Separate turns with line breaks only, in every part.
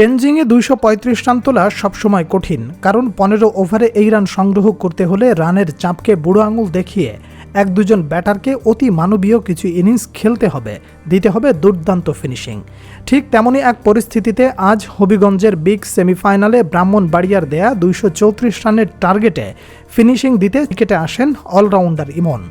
চেঞ্জিংয়ে দুইশো পঁয়ত্রিশ রান তোলা সবসময় কঠিন, কারণ পনেরো ওভারে এই রান সংগ্রহ করতে হলে রানের চাপকে বুড়ো আঙুল দেখিয়ে এক দুজন ব্যাটারকে অতি মানবীয় কিছু ইনিংস খেলতে হবে, দিতে হবে দুর্দান্ত ফিনিশিং। ঠিক তেমনই এক পরিস্থিতিতে আজ হবিগঞ্জের বিগ সেমিফাইনালে ব্রাহ্মণবাড়িয়ার দেয়া দুইশো চৌত্রিশ রানের টার্গেটে ফিনিশিং দিতে উইকেটে আসেন অলরাউন্ডার ইমন।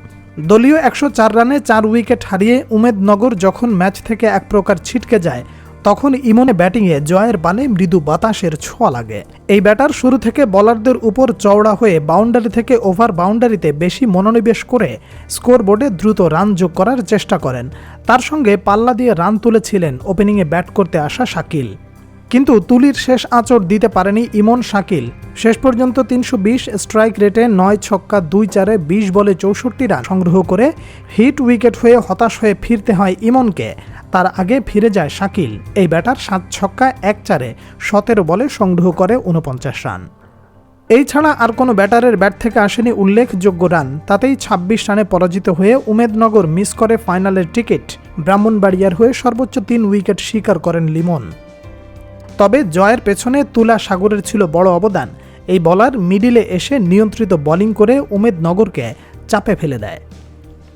দলীয় একশো চার রানে চার উইকেট হারিয়ে উমেদনগর যখন ম্যাচ থেকে এক প্রকার ছিটকে যায় তখন ইমনে ব্যাটিংয়ে জয়ের বানে মৃদু বাতাসের ছোঁয়া লাগে। এই ব্যাটার শুরু থেকে বলারদের উপর চওড়া হয়ে বাউন্ডারি থেকে ওভার বাউন্ডারিতে বেশি মনোনিবেশ করে স্কোরবোর্ডে দ্রুত রান যোগ করার চেষ্টা করেন। তার সঙ্গে পাল্লা দিয়ে রান তুলেছিলেন ওপেনিংয়ে ব্যাট করতে আসা শাকিল। কিন্তু তুলির শেষ আঁচড় দিতে পারেনি ইমন শাকিল। শেষ পর্যন্ত তিনশো বিশ স্ট্রাইক রেটে নয় ছক্কা দুই চারে বিশ বলে চৌষট্টি রান সংগ্রহ করে হিট উইকেট হয়ে হতাশ হয়ে ফিরতে হয় ইমনকে। তার আগে ফিরে যায় শাকিল। এই ব্যাটার সাত ছক্কা এক চারে সতেরো বলে সংগ্রহ করে উনপঞ্চাশ রান। এই ছাড়া আর কোনো ব্যাটারের ব্যাট থেকে আসেনি উল্লেখযোগ্য রান। তাতেই ২৬ রানে পরাজিত হয়ে উমেদনগর মিস করে ফাইনালের টিকিট ব্রাহ্মণবাড়িয়ার হয়ে সর্বোচ্চ তিন উইকেট স্বীকার করেন লিমন। তবে জয়ের পেছনে তুলা সাগরের ছিল বড় অবদান। এই বলার মিডিলে এসে নিয়ন্ত্রিত বোলিং করে উমেদনগরকে চাপে ফেলে দেয়।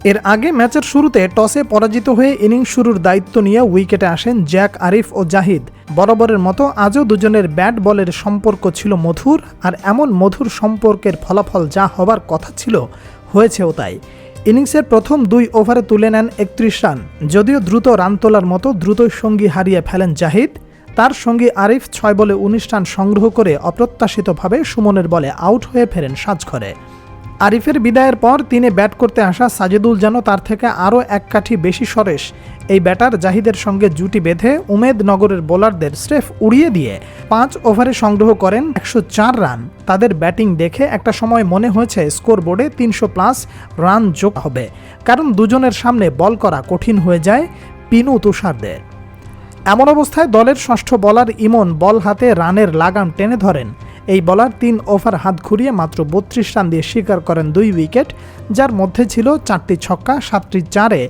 এর আগে ম্যাচের শুরুতে টসে পরাজিত হয়ে ইনিংস শুরুর দায়িত্ব নিয়ে উইকেটে আসেন জ্যাক, আরিফ ও জাহিদ। বরাবরের মতো আজও দুজনের ব্যাট বলের সম্পর্ক ছিল মধুর আর এমন মধুর সম্পর্কের ফলাফল যা হবার কথা ছিল, হয়েছেও তাই। ইনিংসের প্রথম দুই ওভারে তুলে নেন একত্রিশ রান। যদিও দ্রুত রান তোলার মতো দ্রুতই সঙ্গী হারিয়ে ফেলেন জাহিদ, তার সঙ্গী আরিফ ছয় বলে উনিশ রান সংগ্রহ করে অপ্রত্যাশিতভাবে সুমনের বলে আউট হয়ে ফেরেন সাজঘরে। আরিফের বিদায়ের পর তিনি ব্যাট করতে আসা সাজেদুল যেন তার থেকে আরও এক কাঠি বেশি সরেশ। এই ব্যাটার জাহিদের সঙ্গে জুটি বেঁধে উমেদনগরের বোলারদের স্রেফ উড়িয়ে দিয়ে পাঁচ ওভারে সংগ্রহ করেন একশো চার রান। তাদের ব্যাটিং দেখে একটা সময় মনে হয়েছে স্কোরবোর্ডে তিনশো প্লাস রান যোগ হবে। কারণ দুজনের সামনে বল করা কঠিন হয়ে যায় পিনু তুষারদের। এমন অবস্থায় দলের ষষ্ঠ বলার ইমন বল হাতে রানের লাগাম টেনে ধরেন। এই বলার তিন ওভার হাত ঘুরিয়ে মাত্র বত্রিশ রান দিয়ে স্বীকার করেন দুই উইকেট, যার মধ্যে ছিল চারটি ছক্কা, সাতটি চারে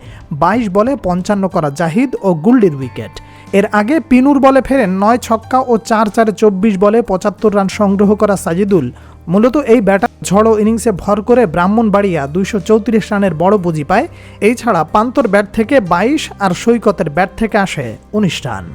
বাইশ বলে পঞ্চান্ন করা জাহিদ ও গুল্ডির উইকেট। এর আগে পিনুর বলে ফেরেন নয় ছক্কা ও চার চারে চব্বিশ বলে পঁচাত্তর রান সংগ্রহ করা সাজিদুল। মূলত এই ব্যাটার ঝড়ো ইনিংসে ভর করে ব্রাহ্মণবাড়িয়া দুইশো চৌত্রিশ রানের বড় পুঁজি পায়। এই ছাড়া পান্তর ব্যাট থেকে বাইশ আর সৈকতের ব্যাট থেকে আসে উনিশ রান।